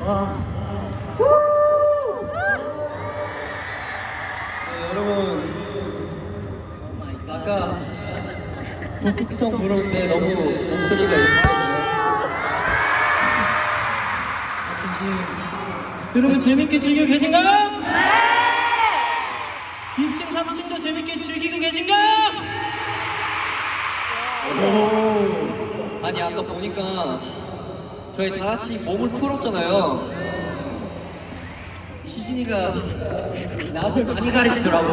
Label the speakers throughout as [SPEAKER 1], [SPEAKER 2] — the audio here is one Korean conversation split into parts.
[SPEAKER 1] 와.
[SPEAKER 2] 네, 여러분 아까 북극성 부르는데 너무 목소리가. 아, 진심. 여러분 재밌게 즐기고 계신가요? 네! 2층, 3층도 재밌게 즐기고 계신가요? 오. 아니 아까 보니까 저희 다 같이 몸을 풀었잖아요. 시진이가 낯을 많이 가리시더라고.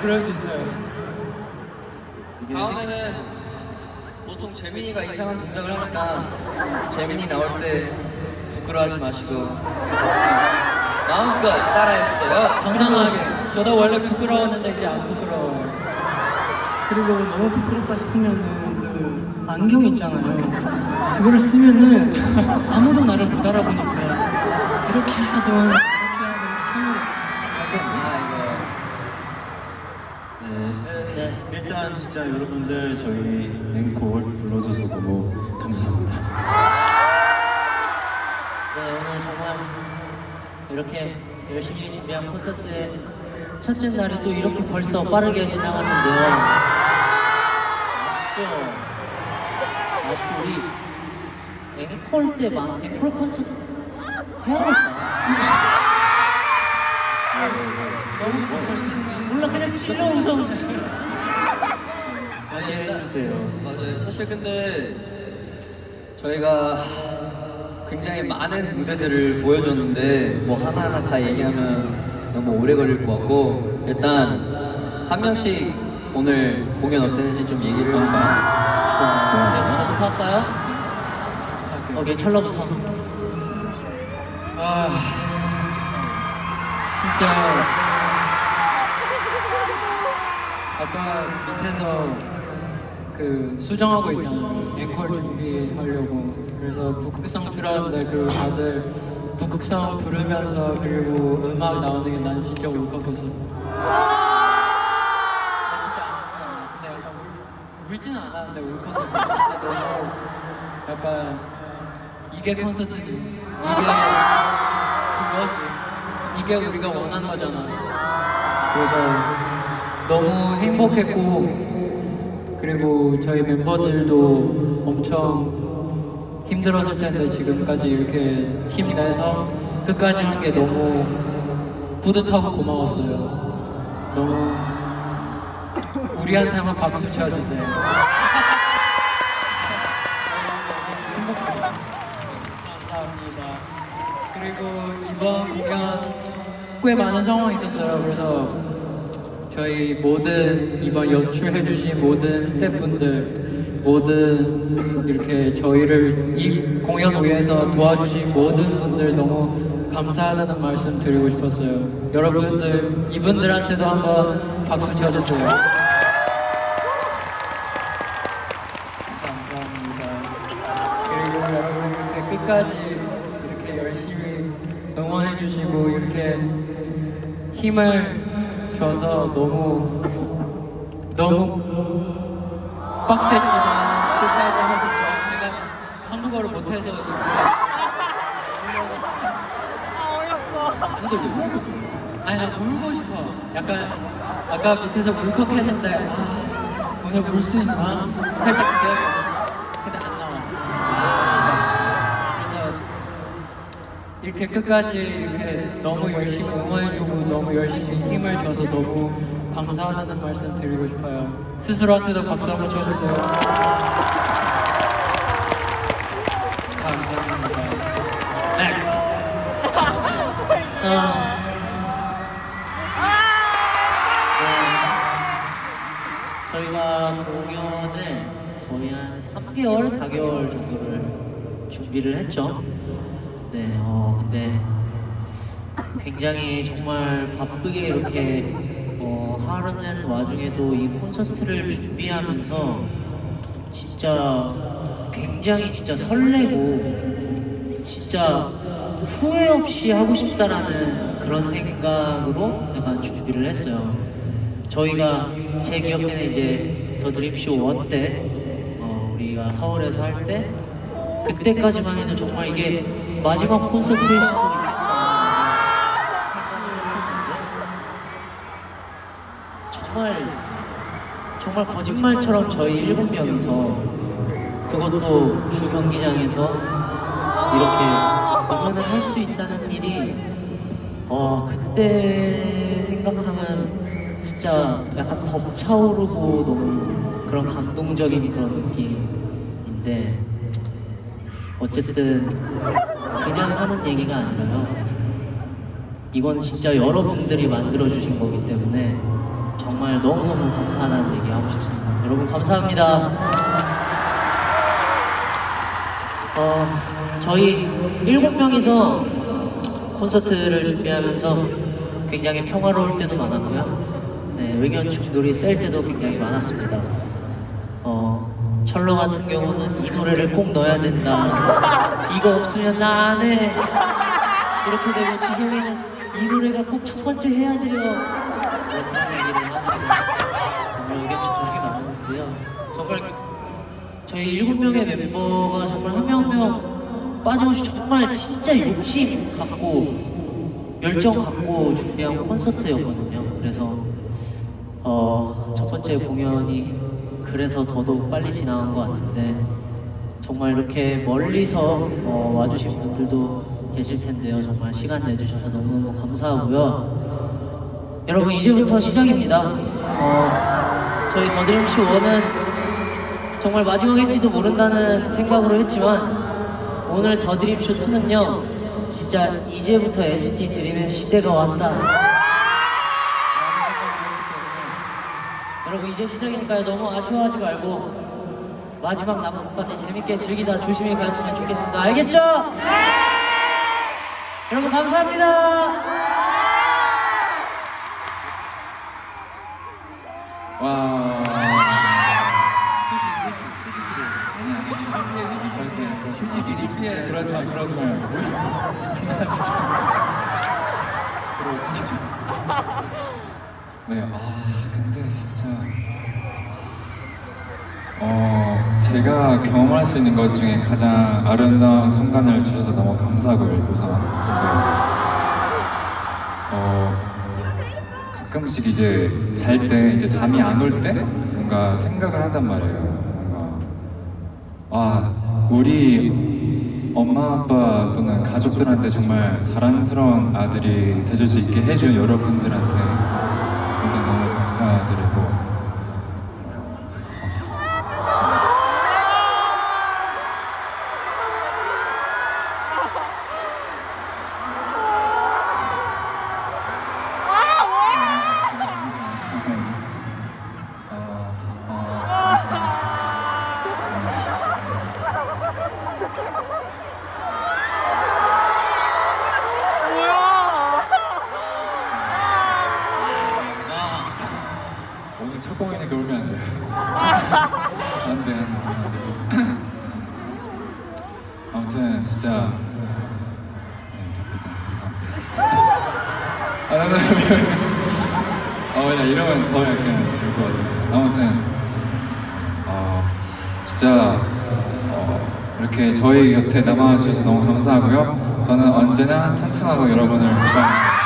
[SPEAKER 2] 그럴 수 있어요. 다음에는 보통 재민이가 이상한 동작을 하니까 재민이 나올 때 부끄러워하지 마시고 같이 마음껏 따라해주세요.
[SPEAKER 3] 당당하게. 저도 원래 부끄러웠는데 이제 안 부끄러워요. 그리고 너무 부끄럽다 싶으면은 그 안경 있잖아요. 그거를 쓰면은 아무도 나를 못 알아보니까 이렇게 하던 이렇게 하던 상관없어요.
[SPEAKER 2] 아
[SPEAKER 1] 네. 네. 일단 진짜 여러분들 저희 앵콜 불러줘서 너무 감사합니다.
[SPEAKER 4] 네, 오늘 정말 이렇게 열심히 준비한 콘서트의 첫째 날이 또 이렇게 벌써 빠르게 지나갔는데요. 아쉽죠? 아쉽죠? 우리 앵콜 때만, 앵콜 콘서트 해야겠다. 너무 좋아. 몰라, 그냥 찔러 웃어.
[SPEAKER 2] 아니
[SPEAKER 1] 해주세요.
[SPEAKER 2] 맞아요. 사실 근데 저희가 굉장히 많은 무대들을 보여줬는데 뭐 하나하나 다 얘기하면 너무 오래 걸릴 것 같고 일단 한 명씩 오늘 공연 어땠는지 좀 얘기를 해볼까요?
[SPEAKER 4] 네, 저부터 할까요? 오케이, 철러부터.
[SPEAKER 3] 아, 진짜 아까 밑에서 그 수정하고 있잖아요. 앵콜 준비하려고. 그래서 북극성 틀었는데 그 다들 북극성 부르면서 그리고 음악 나오는 게 난 진짜 울컥해서. 나 진짜 안 울잖아. 근데 약간 울, 울지는 않았 는데 울컥해서 진짜 너무 약간 이게 콘서트지. 이게 그거지. 이게 우리가 원한 거잖아. 그래서 너무 행복했고 그리고 저희 멤버들도 엄청 힘들었을 텐데 지금까지 이렇게 힘내서 끝까지 한 게 너무 뿌듯하고 고마웠어요. 너무 우리한테 한번 박수 쳐주세요. 그리고 이번 공연 꽤 많은 상황이 있었어요. 그래서 저희 모든 이번 연출해주신 모든 스태프분들, 모든 이렇게 저희를 이 공연 위해서 도와주신 모든 분들 너무 감사하다는 말씀 드리고 싶었어요. 여러분들 이분들한테도 한번 박수 쳐주세요. 감사합니다. 그리고 여러분 이렇게 끝까지 응원해 주시고 이렇게 힘을 줘서 너무 너무 빡셌지만 끝까지 해서 제가 한국어를 못해서
[SPEAKER 5] 아, 어렵어.
[SPEAKER 3] 아니 나 울고 싶어. 약간 아까 밑에서 울컥했는데 아, 오늘 울 수 있나? 살짝 기대하고 이렇게 끝까지 이렇게 너무 열심히 응원해주고 너무 열심히 힘을 줘서 너무 감사하다는 말씀 드리고 싶어요. 스스로한테도 박수 한번 쳐주세요. 감사합니다. Next.
[SPEAKER 4] 아, 네. 저희가 공연을 거의 한 3개월, 4개월 정도를 준비를 했죠. 네, 어, 근데 굉장히 정말 바쁘게 이렇게 어, 하루는 와중에도 이 콘서트를 준비하면서 진짜 굉장히 진짜 설레고 진짜 후회 없이 하고 싶다라는 그런 생각으로 약간 준비를 했어요. 저희가 제 기억 때는 이제 더 드림쇼 1때 어, 우리가 서울에서 할 때 그때까지만 해도 정말 이게 마지막 수도 있겠다 생각을 했었는데 정말 정말 거짓말처럼 저희 일곱 명이서 그것도 주 경기장에서 이렇게 공연을 할 수 있다는 일이 어 그때 생각하면 진짜 약간 벅차오르고 너무 그런 감동적인 그런 느낌인데 어쨌든 그냥 하는 얘기가 아니라요 이건 진짜 여러분들이 만들어 주신 거기 때문에 정말 너무너무 감사하다는 얘기 하고 싶습니다 여러분 감사합니다 어, 저희 일곱 명이서 콘서트를 준비하면서 굉장히 평화로울 때도 많았고요. 네, 의견 충돌이 셀 때도 굉장히 많았습니다. 어, 철로 같은 경우는 이 노래를 꼭 넣어야 된다. 이거 없으면 나 안 해. 이렇게 되고 지성이는 이 노래가 꼭 첫 번째 해야 돼요. 네, 그런 얘기를 하면서 정말 의견 충돌이 많았는데요. 정말 저희 일곱 명의 멤버가 정말 한 명 한 명 빠짐없이 정말 진짜 욕심 갖고 열정 갖고 준비한 콘서트였거든요. 그래서 어, 첫 번째 공연이 그래서 더더욱 빨리 지나간 것 같은데 정말 이렇게 멀리서 어, 와주신 분들도 계실 텐데요. 정말 시간 내주셔서 너무너무 감사하고요. 여러분 이제부터 시작입니다. 어, 저희 더드림쇼 1은 정말 마지막일지도 모른다는 생각으로 했지만 오늘 더드림쇼 2는요 진짜 이제부터 NCT 드림의 시대가 왔다 라는 생각을 했기 여러분 이제 시작이니까요. 너무 아쉬워하지 말고 마지막 남은 곡까지 재밌게 즐기다 조심히 가셨으면 좋겠습니다. 알겠죠? 여러분 감사합니다
[SPEAKER 6] 네, 아 근데 진짜 어 제가 경험할 수 있는 것 중에 가장 아름다운 순간을 주셔서 너무 감사하고요 우선 근데 어 가끔씩 이제 잘 때 이제 잠이 안 올 때 뭔가 생각을 한단 말이에요. 뭔가 와 우리 엄마 아빠 또는 가족들한테 정말 자랑스러운 아들이 되줄 수 있게 해준 여러분들한테 너무 감사드리고 어, 그냥 이러면 더 약간 될것 같아서. 아무튼 어, 진짜 어, 이렇게 저희 곁에 남아주셔서 너무 감사하고요. 저는 언제나 튼튼하고 여러분을 좋아합니다.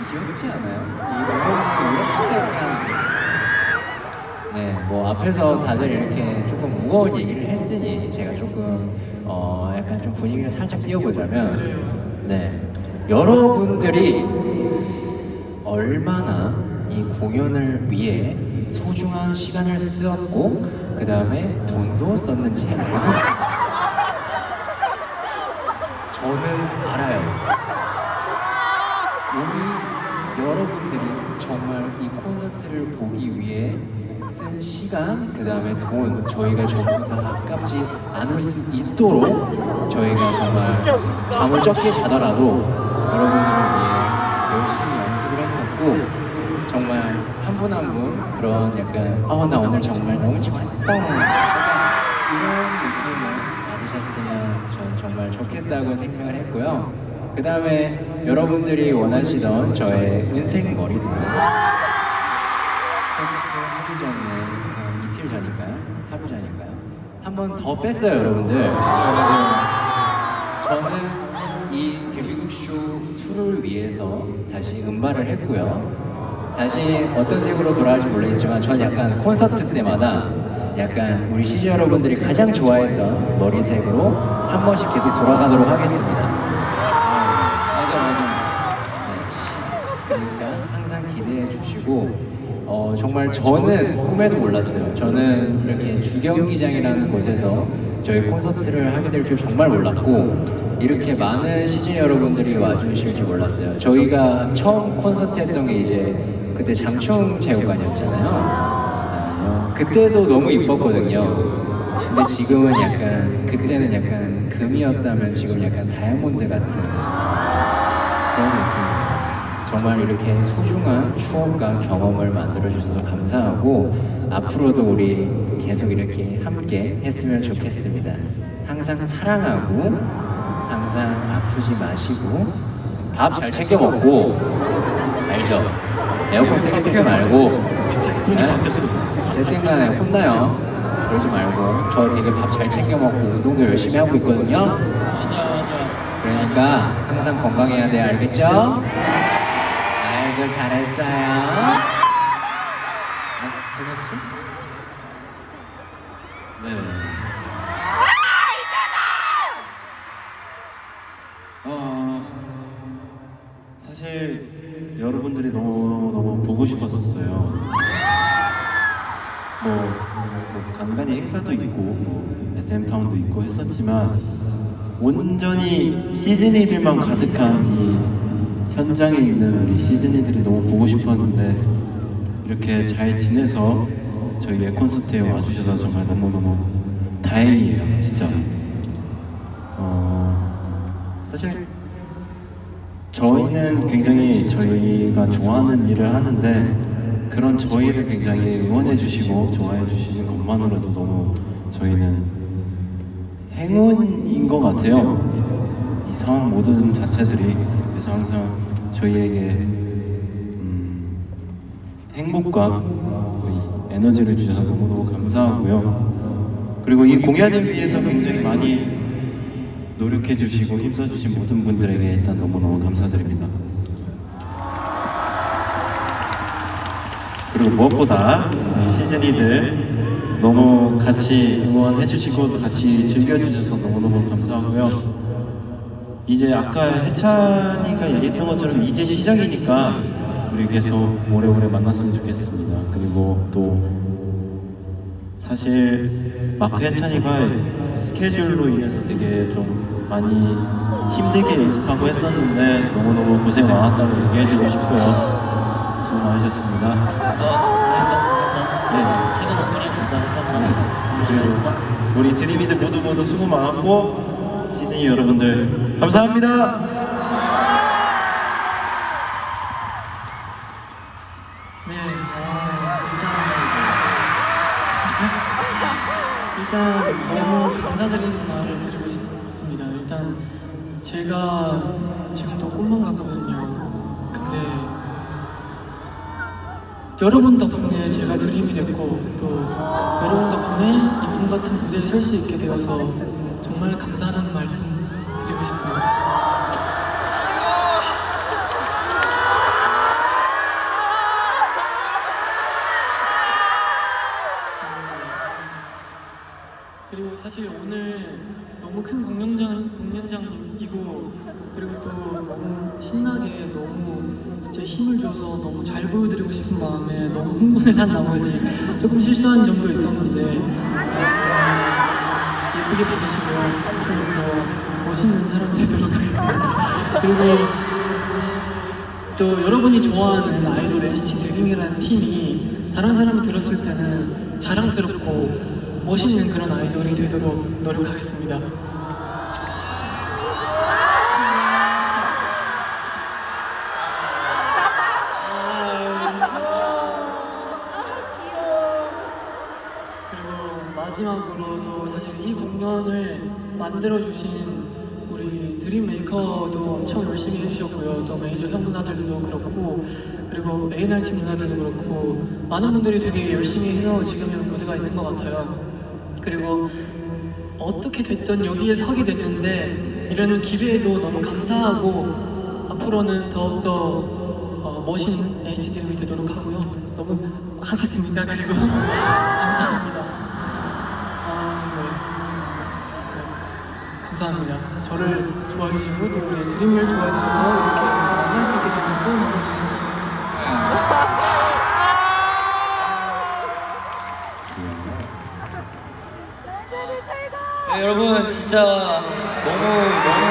[SPEAKER 7] 귀엽지 않아요? 이렇게 이렇게. 네, 뭐 앞에서 다들 이렇게 조금 무거운 얘기를 했으니 제가 조금 어 약간 좀 분위기를 살짝 띄워보자면 네 여러분들이 얼마나 이 공연을 위해 소중한 시간을 쓰었고 그 다음에 돈도 썼는지 알고 있습니다. 저는 알아요. 여러분들이 정말 이 콘서트를 보기 위해 쓴 시간, 그 다음에 돈 저희가 전부 다 아깝지 않을 수 있도록 저희가 정말 잠을 적게 자더라도 여러분들을 위해 열심히 연습을 했었고 정말 한 분 한 분 그런 약간 어나 오늘 정말 너무 좋았다 이런 느낌을 받으셨으면 전 정말 좋겠다고 생각을 했고요. 그 다음에 여러분들이 원하시던 저의 은색 머리도 콘서트 하기 전에 한 이틀 전인가요? 하루 전인가요? 한 번 더 뺐어요, 여러분들. 저는 이 드림쇼 2를 위해서 다시 음반을 했고요. 다시 어떤 색으로 돌아갈지 모르겠지만 전 약간 콘서트 때마다 약간 우리 시즈 여러분들이 가장 좋아했던 머리색으로 한 번씩 계속 돌아가도록 하겠습니다. 항상 기대해 주시고 어, 정말 저는 꿈에도 몰랐어요. 저는 이렇게 주경기장이라는 곳에서 저희 콘서트를 하게 될 줄 정말 몰랐고 이렇게 많은 시즌 여러분들이 와주실 줄 몰랐어요. 저희가 처음 콘서트 했던 게 이제 그때 장충 체육관이었잖아요. 그때도 너무 이뻤거든요. 근데 지금은 약간 그때는 약간 금이었다면 지금 약간 다이아몬드 같은 그런 느낌. 정말 이렇게 소중한 추억과 경험을 만들어 주셔서 감사하고 앞으로도 우리 계속 이렇게 함께 했으면 좋겠습니다. 항상 사랑하고 항상 아프지 마시고 밥 잘 챙겨 먹고 알죠? 에어컨 세게 틀지 말고 네? 어쨌든 간에 혼나요. 그러지 말고 저 되게 밥 잘 챙겨 먹고 운동도 열심히 하고 있거든요. 그러니까 항상 건강해야 돼 알겠죠? 아이고 잘했어요. 네, 제노 씨?
[SPEAKER 1] 네. 어, 사실 여러분들이 너무 너무 보고 싶었었어요. 뭐, 뭐 간간히 행사도 있고 뭐 SM 타운도 있고 했었지만 온전히 시즈니들만 가득한 이 현장에 있는 우리 시즈니들이 너무 보고 싶었는데 이렇게 잘 지내서 저희의 콘서트에 와주셔서 정말 너무너무 다행이에요, 진짜. 어, 사실 저희는 굉장히 저희가 좋아하는 일을 하는데 그런 저희를 굉장히 응원해 주시고 좋아해 주시는 것만으로도 너무 저희는 행운인 것 같아요. 이 상황 모든 자체들이 그래서 항상 저희에게 음, 행복과 이 에너지를 주셔서 너무너무 감사하고요. 그리고 이 공연을 위해서 굉장히 많이 노력해 주시고 힘써 주신 모든 분들에게 일단 너무너무 감사드립니다. 그리고 무엇보다 이 시즌이들 너무 같이 응원해 주시고 또 같이 즐겨 주셔서 너무너무 감사하고요. 이제 아까 해찬이가 얘기했던 것처럼 이제 시작이니까 우리 계속 오래오래 만났으면 좋겠습니다. 그리고 또 사실 마크 해찬이가 스케줄로 인해서 되게 좀 많이 힘들게 연습하고 했었는데 너무너무 고생 많았다고 얘기해주고 싶고요. 수고 많으셨습니다. 네.
[SPEAKER 4] 제가 덕분에 진짜
[SPEAKER 1] 그리고 우리 드림이들 모두 모두 수고 많았고 시드니 여러분들 감사합니다.
[SPEAKER 8] 네, 아, 일단, 일단 너무 감사드리는 말을 드리고 싶습니다. 일단 제가 지금도 꿈만 같거든요. 근데 여러분 덕분에 제가 드림이 됐고 또 여러분 덕분에 이 꿈 같은 무대에 설 수 있게 되어서 정말 감사하는 말씀 드리고 싶습니다. 그리고 사실 오늘 너무 큰 공연장 공연장이고 그리고 또 너무 신나게 너무 진짜 힘을 줘서 너무 잘 보여드리고 싶은 마음에 너무 흥분을 한 나머지 조금 실수한 점도 있었는데 어, 예쁘게 봐주시고 앞으로 더 멋있는 사람이 되도록 하겠습니다. 그리고 또 여러분이 좋아하는 아이돌 NCT 드림이라는 팀이 다른 사람이 들었을 때는 자랑스럽고 멋있는 그런 아이돌이 되도록 노력하겠습니다. 마지막으로도 사실 이 공연을 만들어주신 메이커도 엄청 열심히 해주셨고요. 또 메이저 형 누나들도 그렇고 그리고 A&R 팀 누나들도 그렇고 많은 분들이 되게 열심히 해서 지금 이런 무대가 있는 것 같아요. 그리고 어떻게 됐든 여기에 서게 됐는데 이런 기회에도 너무 감사하고 앞으로는 더욱더 어, 멋있는 NCT 드림이 되도록 하고요. 너무 하겠습니다. 그리고 감사합니다. 감사합니다. 저를 좋아해 주시고 또 우리 드림을 좋아해 주셔서 이렇게 여기서 만날 수 있게 된 것도 너무 감사드립니다.
[SPEAKER 2] 네, 여러분 진짜 너무 너무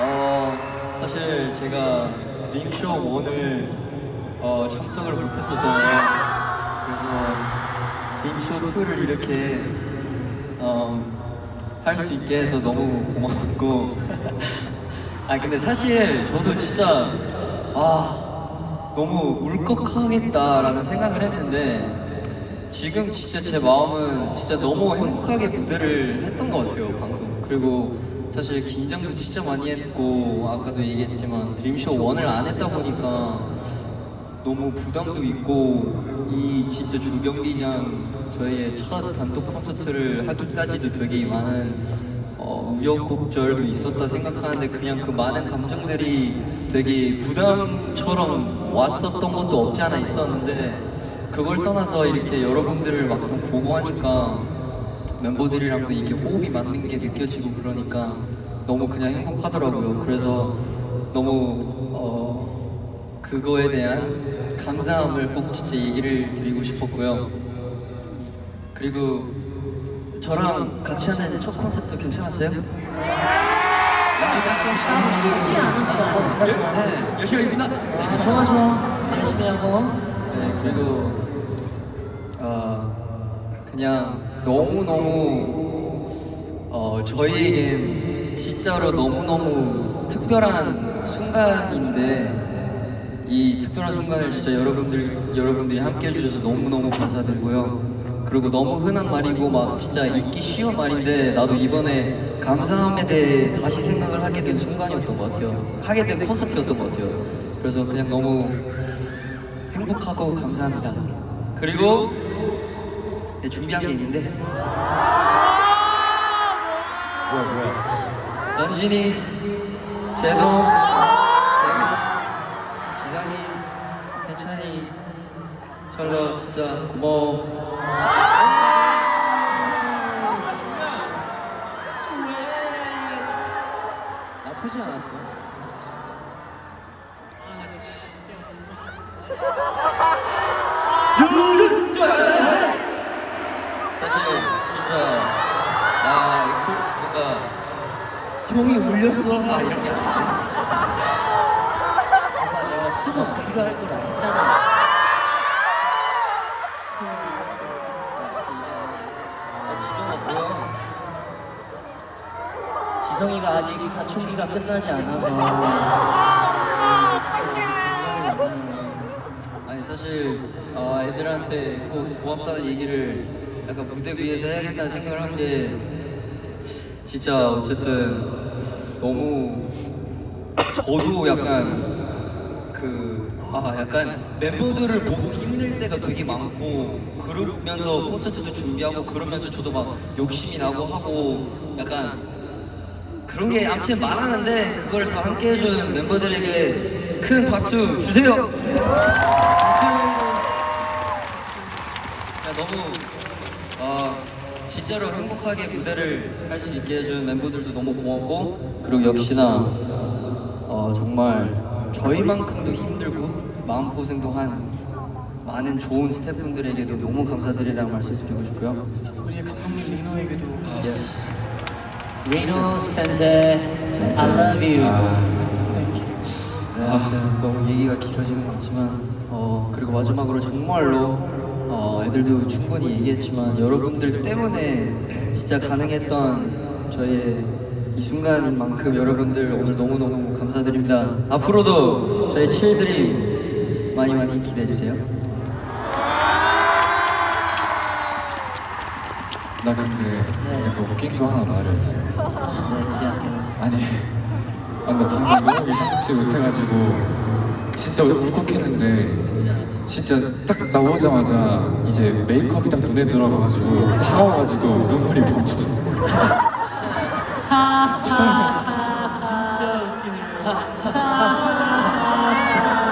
[SPEAKER 2] 어 사실 제가 드림쇼 1을 어, 참석을 못했었잖아요. 그래서 드림쇼 2를 이렇게 어, 할 수 있게 해서 너무 고맙고. 아 근데 사실 저도 진짜 아 너무 울컥하겠다라는 생각을 했는데 지금 진짜 제 마음은 진짜 너무 행복하게 무대를 했던 것 같아요 방금. 그리고 사실 긴장도 진짜 많이 했고 아까도 얘기했지만 드림쇼 1을 안 했다 보니까 너무 부담도 있고 이 진짜 주경기장 저희의 첫 단독 콘서트를 하기까지도 되게 많은 어, 우여곡절도 있었다 생각하는데 그냥 그 많은 감정들이 되게 부담처럼 왔었던 것도 없지 않아 있었는데 그걸 떠나서 이렇게 여러분들을 막상 보고 하니까 멤버들이랑도 이게 호흡이 맞는 게 느껴지고 그러니까 너무 그냥 행복하더라고요. 그래서 너무 어, 그거에 대한 감사함을 꼭 진짜 얘기를 드리고 싶었고요. 그리고 저랑 같이 하는 첫 콘서트 괜찮았어요?
[SPEAKER 4] 쉽지 않았어.
[SPEAKER 2] 네, 열심히 하겠습니다.
[SPEAKER 4] 아, 좋아 좋아. 열심히 하고.
[SPEAKER 2] 네, 그리고 어, 그냥 너무 너무 어, 저희에겐 진짜로 너무 너무 특별한 순간인데 이 특별한 순간을 진짜 여러분들 여러분들이 함께 해주셔서 너무 너무 감사드리고요. 그리고 너무 흔한 말이고 막 진짜 잊기 쉬운 말인데 나도 이번에 감사함에 대해 다시 생각을 하게 된 순간이었던 것 같아요. 하게 된 콘서트였던 것 같아요. 그래서 그냥 너무 행복하고 감사합니다. 그리고 네, 준비한 게 있는데
[SPEAKER 1] 뭐야 뭐야
[SPEAKER 2] 연진이, 제동, 지산이, 해찬이, 철러 진짜 고마워.
[SPEAKER 7] 나쁘지 않았어.
[SPEAKER 2] 아 뭔가
[SPEAKER 4] 형이 울렸어.
[SPEAKER 2] 아 이런 게 아니지.
[SPEAKER 4] 봐봐, 내가 수업 필요할 거다 했잖아.
[SPEAKER 2] 아
[SPEAKER 4] 지성이가 아직 사춘기가 끝나지 않아서.
[SPEAKER 2] 아니 사실 어, 애들한테 꼭 고맙다는 얘기를 약간 무대 위에서 해야겠다는 생각을 한 게 진짜 어쨌든 너무 저도 약간 그 아 약간 멤버들을 보고 힘들 때가 되게 많고 그러면서 콘서트도 준비하고 그러면서 저도 막 욕심이 나고 하고 약간 그런 게 아무튼 많았는데 그걸 다 함께 해준 멤버들에게 큰 박수 주세요. 야, 너무 어, 진짜로 행복하게 무대를 할 수 있게 해준 멤버들도 너무 고맙고 그리고 역시나 어, 정말 저희만큼도 힘들고 마음고생도 한 많은 좋은 스태프분들에게도 너무 감사드리다는 말씀 드리고 싶고요.
[SPEAKER 8] 우리의 감독님 리노에게도
[SPEAKER 2] Yes.
[SPEAKER 4] 리노 센세, I love you.
[SPEAKER 2] 네, 아무튼 너무 얘기가 길어지는 것 같지만 어, 그리고 마지막으로 정말로 어, 애들도 충분히 얘기했지만 여러분들 때문에 진짜 가능했던 저의 이 순간인 만큼 여러분들 오늘 너무너무 감사드립니다. 앞으로도 저희 칠들이 많이 많이 기대해 주세요.
[SPEAKER 6] 나 근데 약간 웃긴 거 하나 말해도 돼?
[SPEAKER 4] 네.
[SPEAKER 6] 아니, 아, 나 방금 너무 예상치 못해가지고 진짜 울컥했는데 진짜 딱 나오자마자 이제 메이크업이 딱 눈에 들어가가지고 하와가지고 눈물이 멈췄어.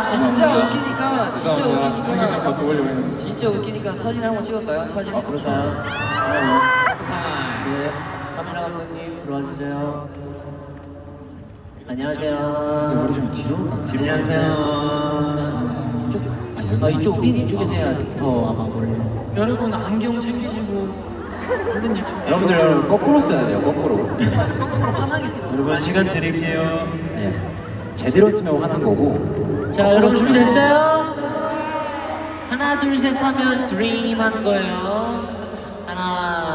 [SPEAKER 2] 진짜 웃기니까 진짜
[SPEAKER 6] 죄송합니다. 좀
[SPEAKER 2] 웃기니까
[SPEAKER 6] 바꿔보려고 했는데.
[SPEAKER 2] 진짜 웃기니까 사진 한 번 찍을까요? 사진.
[SPEAKER 4] 아, 그럴까요? 네, 카메라 감독님 들어와 주세요. 안녕하세요.
[SPEAKER 6] 우리 좀 뒤로 뒤로
[SPEAKER 4] 안녕하세요. 이쪽, 아, 이쪽 우린 이쪽에서 해야 더 아마 몰래요.
[SPEAKER 8] 여러분 안경 챙기시고 입
[SPEAKER 7] 여러분들 거꾸로 써야 돼요. 거꾸로.
[SPEAKER 8] 거꾸로 화나겠어.
[SPEAKER 7] 여러분 시간 드릴게요. 아니야. 제대로 쓰면 화난 거고.
[SPEAKER 4] 자, 여러분 준비됐어요? 하나, 둘, 셋 하면 드림 하는 거예요.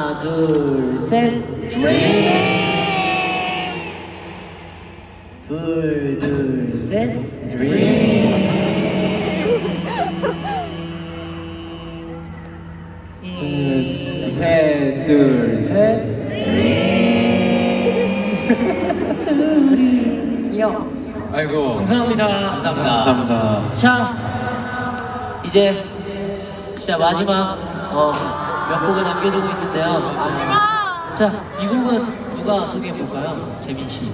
[SPEAKER 4] 하나, 둘, 셋. 드림. 둘, 둘, 셋. 드림.
[SPEAKER 7] 셋, 둘, 셋.
[SPEAKER 6] 아이고.
[SPEAKER 8] 감사합니다.
[SPEAKER 7] 감사합니다.
[SPEAKER 4] 자, 이제 진짜 마지막 어, 몇 곡을 남겨두고 있는데요. 자, 이 곡은 누가 소개해 볼까요? 재민 씨.